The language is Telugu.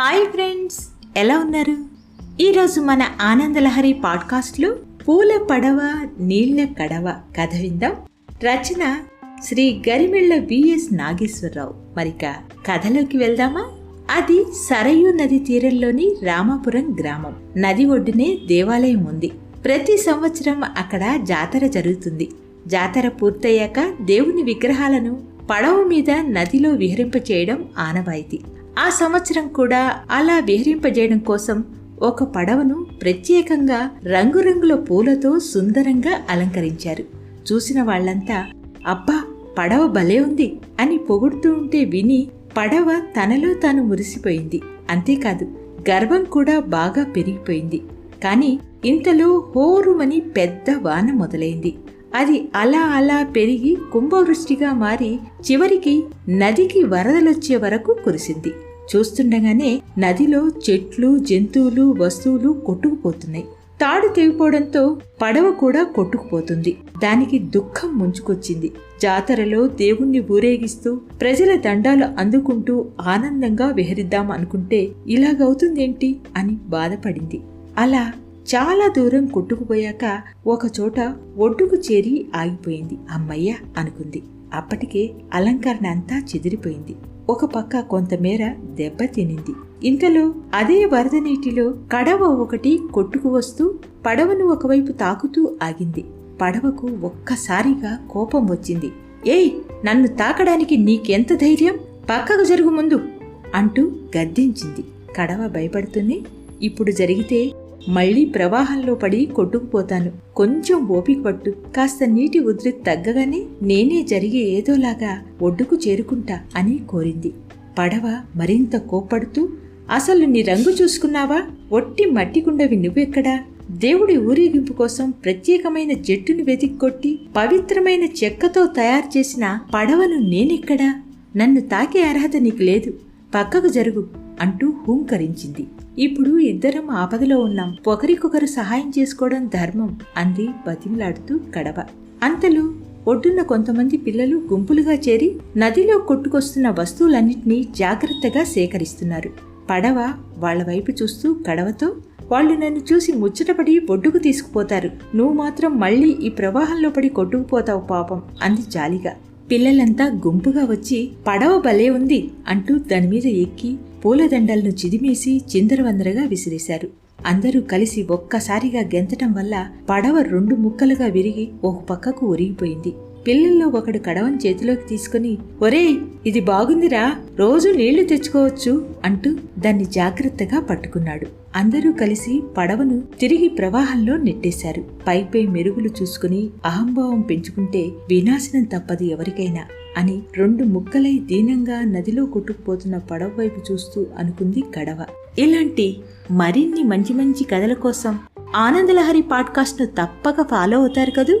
హాయ్ ఫ్రెండ్స్ ఎలా ఉన్నారు? ఈరోజు మన ఆనందలహరి పాడ్కాస్ట్లో పూల పడవ నీళ్ళ కడవ కథ విందాం. రచన శ్రీ గరిమెళ్ళ బిఎస్ నాగేశ్వరరావు. మరిక కథలోకి వెళ్దామా? అది సరయు నది తీరంలోని రామాపురం గ్రామం. నది ఒడ్డునే దేవాలయం ఉంది. ప్రతి సంవత్సరం అక్కడ జాతర జరుగుతుంది. జాతర పూర్తయ్యాక దేవుని విగ్రహాలను పడవ మీద నదిలో విహరింపచేయడం ఆనవాయితీ. ఆ సంవత్సరం కూడా అలా విహరింపజేయడం కోసం ఒక పడవను ప్రత్యేకంగా రంగురంగుల పూలతో సుందరంగా అలంకరించారు. చూసిన వాళ్ళంతా అబ్బా పడవ భలే ఉంది అని పొగుడుతూ ఉంటే విని పడవ తనలో తాను మురిసిపోయింది. అంతేకాదు గర్వం కూడా బాగా పెరిగిపోయింది. కాని ఇంతలో హోరుమని పెద్ద వాన మొదలైంది. అది అలా అలా పెరిగి కుంభవృష్టిగా మారి చివరికి నదికి వరదలొచ్చే వరకు కురిసింది. చూస్తుండగానే నదిలో చెట్లు జంతువులు వస్తువులు కొట్టుకుపోతున్నాయి. తాడు తెగిపోవడంతో పడవ కూడా కొట్టుకుపోతుంది. దానికి దుఃఖం ముంచుకొచ్చింది. జాతరలో దేవుణ్ణి ఊరేగిస్తూ ప్రజల దండాలు అందుకుంటూ ఆనందంగా విహరిద్దాం అనుకుంటే ఇలాగవుతుందేంటి అని బాధపడింది. అలా చాలా దూరం కొట్టుకుపోయాక ఒకచోట ఒడ్డుకు చేరి ఆగిపోయింది అమ్మయ్య అనుకుంది. అప్పటికే అలంకరణ అంతా చెదిరిపోయింది. ఒక పక్క కొంతమేర దెబ్బ తినింది. ఇంతలో అదే వరద నీటిలో కడవ ఒకటి కొట్టుకు వస్తూ పడవను ఒకవైపు తాకుతూ ఆగింది. పడవకు ఒక్కసారిగా కోపం వచ్చింది. ఏయ్ నన్ను తాకడానికి నీకెంత ధైర్యం? పక్కకు జరుగు ముందు అంటూ గద్దించింది. కడవ భయపడుతుంది ఇప్పుడు జరిగితే మళ్ళీ ప్రవాహంలో పడి కొట్టుకుపోతాను. కొంచెం ఓపిక పట్టు. కాస్త నీటి ఉద్రి తగ్గగానే నేనే జరిగి ఏదోలాగా ఒడ్డుకు చేరుకుంటా అని కోరింది. పడవ మరింత కోప్పడుతూ అసలు నీ రంగు చూసుకున్నావా? ఒట్టి మట్టికుండవి నువ్వెక్కడా? దేవుడి ఊరేగింపు కోసం ప్రత్యేకమైన జట్టును వెతిక్కొట్టి పవిత్రమైన చెక్కతో తయారు చేసిన పడవను నేనెక్కడా? నన్ను తాకే అర్హత నీకు లేదు. పక్కకు జరుగు. అంటూ హూంకరించింది. ఇప్పుడు ఇద్దరం ఆపదలో ఉన్నాం. ఒకరికొకరు సహాయం చేసుకోవడం ధర్మం అంది బతిమలాడుతూ కడవ అంతలో ఒడ్డున్న కొంతమంది పిల్లలు గుంపులుగా చేరి నదిలో కొట్టుకొస్తున్న వస్తువులన్నింటినీ జాగ్రత్తగా సేకరిస్తున్నారు. పడవ వాళ్ళ వైపు చూస్తూ కడవతో వాళ్ళు నన్ను చూసి ముచ్చటపడి ఒడ్డుకు తీసుకుపోతారు. నువ్వు మాత్రం మళ్ళీ ఈ ప్రవాహంలో పడి కొట్టుకుపోతావు పాపం అంది జాలిగా. పిల్లలంతా గుంపుగా వచ్చి పడవ భలే ఉంది అంటూ దానిమీద ఎక్కి పూలదండలను చిదిమేసి చిందరవందరగా విసిరేశారు. అందరూ కలిసి ఒక్కసారిగా గెంతటం వల్ల పడవ రెండు ముక్కలుగా విరిగి ఒక పక్కకు ఒరిగిపోయింది. పిల్లల్లో ఒకడు కడవని చేతిలోకి తీసుకుని ఒరేయ్ ఇది బాగుందిరా రోజు నీళ్ళు తెచ్చుకోవచ్చు అంటూ దాన్ని జాగ్రత్తగా పట్టుకున్నాడు. అందరూ కలిసి పడవను తిరిగి ప్రవాహంలో నెట్టేశారు. పైపై మెరుగులు చూసుకుని అహంభావం పెంచుకుంటే వినాశనం తప్పదు ఎవరికైనా అని రెండు ముక్కలై దీనంగా నదిలో కొట్టుకుపోతున్న పడవ వైపు చూస్తూ అనుకుంది కడవ. ఇలాంటి మరిన్ని మంచి మంచి కథల కోసం ఆనందలహరి పాడ్కాస్ట్ను తప్పక ఫాలో అవుతారు కదూ?